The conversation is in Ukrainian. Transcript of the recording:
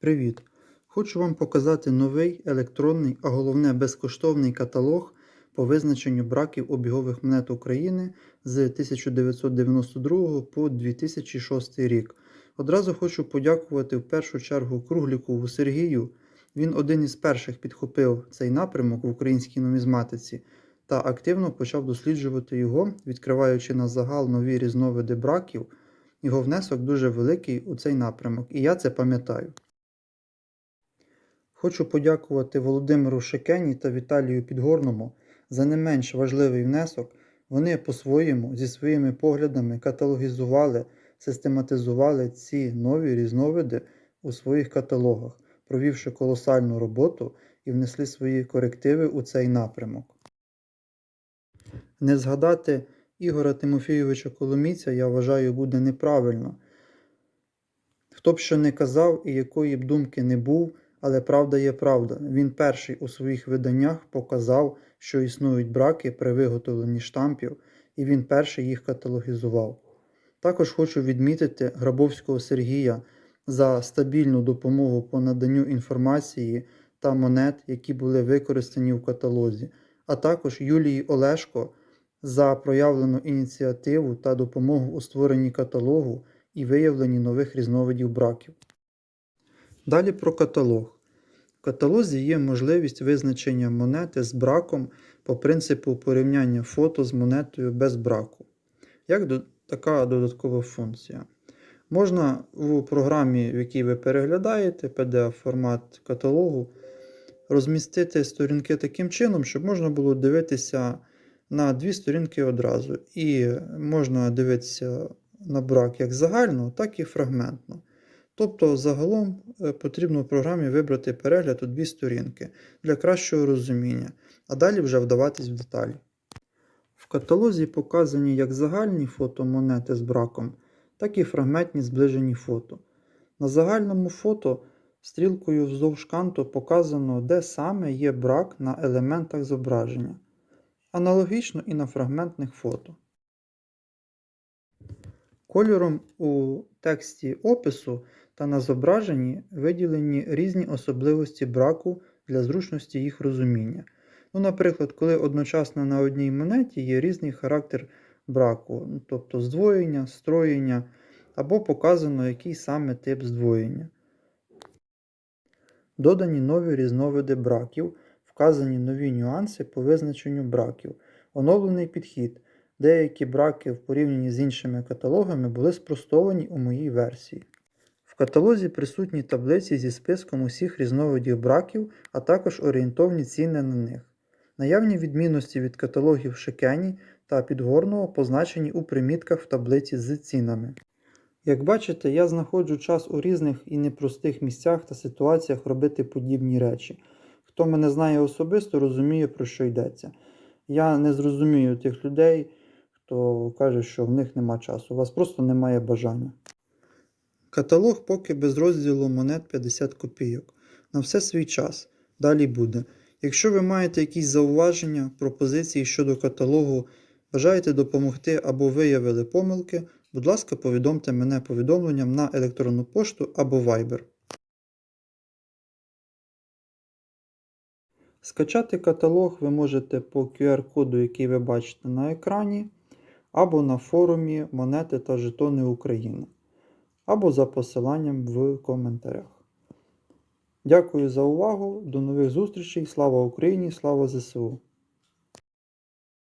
Привіт! Хочу вам показати новий електронний, а головне безкоштовний каталог по визначенню браків обігових монет України з 1992 по 2006 рік. Одразу хочу подякувати в першу чергу Круглікову Сергію. Він один із перших підхопив цей напрямок в українській нумізматиці та активно почав досліджувати його, відкриваючи на загал нові різновиди браків. Його внесок дуже великий у цей напрямок, і я це пам'ятаю. Хочу подякувати Володимиру Шикені та Віталію Підгорному за не менш важливий внесок. Вони по-своєму зі своїми поглядами каталогізували, систематизували ці нові різновиди у своїх каталогах, провівши колосальну роботу і внесли свої корективи у цей напрямок. Не згадати Ігора Тимофійовича Коломійця, я вважаю, буде неправильно. Хто б що не казав і якої б думки не був, але правда є правда. Він перший у своїх виданнях показав, що існують браки при виготовленні штампів, і він перший їх каталогізував. Також хочу відмітити Грабовського Сергія за стабільну допомогу по наданню інформації та монет, які були використані в каталозі, а також Юлії Олешко за проявлену ініціативу та допомогу у створенні каталогу і виявленні нових різновидів браків. Далі про каталог. В каталозі є можливість визначення монети з браком по принципу порівняння фото з монетою без браку. Як до, така додаткова функція. Можна у програмі, в якій ви переглядаєте PDF-формат каталогу, розмістити сторінки таким чином, щоб можна було дивитися на дві сторінки одразу. І можна дивитися на брак як загально, так і фрагментно. Тобто, загалом е, потрібно в програмі вибрати перегляд у дві сторінки для кращого розуміння, а далі вже вдаватись в деталі. В каталозі показані як загальні фото монети з браком, так і фрагментні зближені фото. На загальному фото стрілкою вздовж канту показано, де саме є брак на елементах зображення. Аналогічно і на фрагментних фото. Кольором у тексті опису та на зображенні виділені різні особливості браку для зручності їх розуміння. Ну, Наприклад, коли одночасно на одній монеті є різний характер браку, тобто здвоєння, строєння, або показано який саме тип здвоєння. Додані нові різновиди браків, вказані нові нюанси по визначенню браків, оновлений підхід. Деякі браки в порівнянні з іншими каталогами були спростовані у моїй версії. В каталозі присутні таблиці зі списком усіх різновидів браків, а також орієнтовні ціни на них. Наявні відмінності від каталогів Шикені та Підгорного позначені у примітках в таблиці з цінами. Як бачите, я знаходжу час у різних і непростих місцях та ситуаціях робити подібні речі. Хто мене знає особисто, розуміє, про що йдеться. Я не зрозумію тих людей, хто каже, що в них нема часу. У вас просто немає бажання. Каталог поки без розділу монет 50 копійок. На все свій час. Далі буде. Якщо ви маєте якісь зауваження, пропозиції щодо каталогу, бажаєте допомогти або виявили помилки, будь ласка, повідомте мене повідомленням на електронну пошту або Viber. Скачати каталог ви можете по QR-коду, який ви бачите на екрані, або на форумі Монети та Жетони України, або за посиланням в коментарях. Дякую за увагу. До нових зустрічей. Слава Україні! Слава ЗСУ!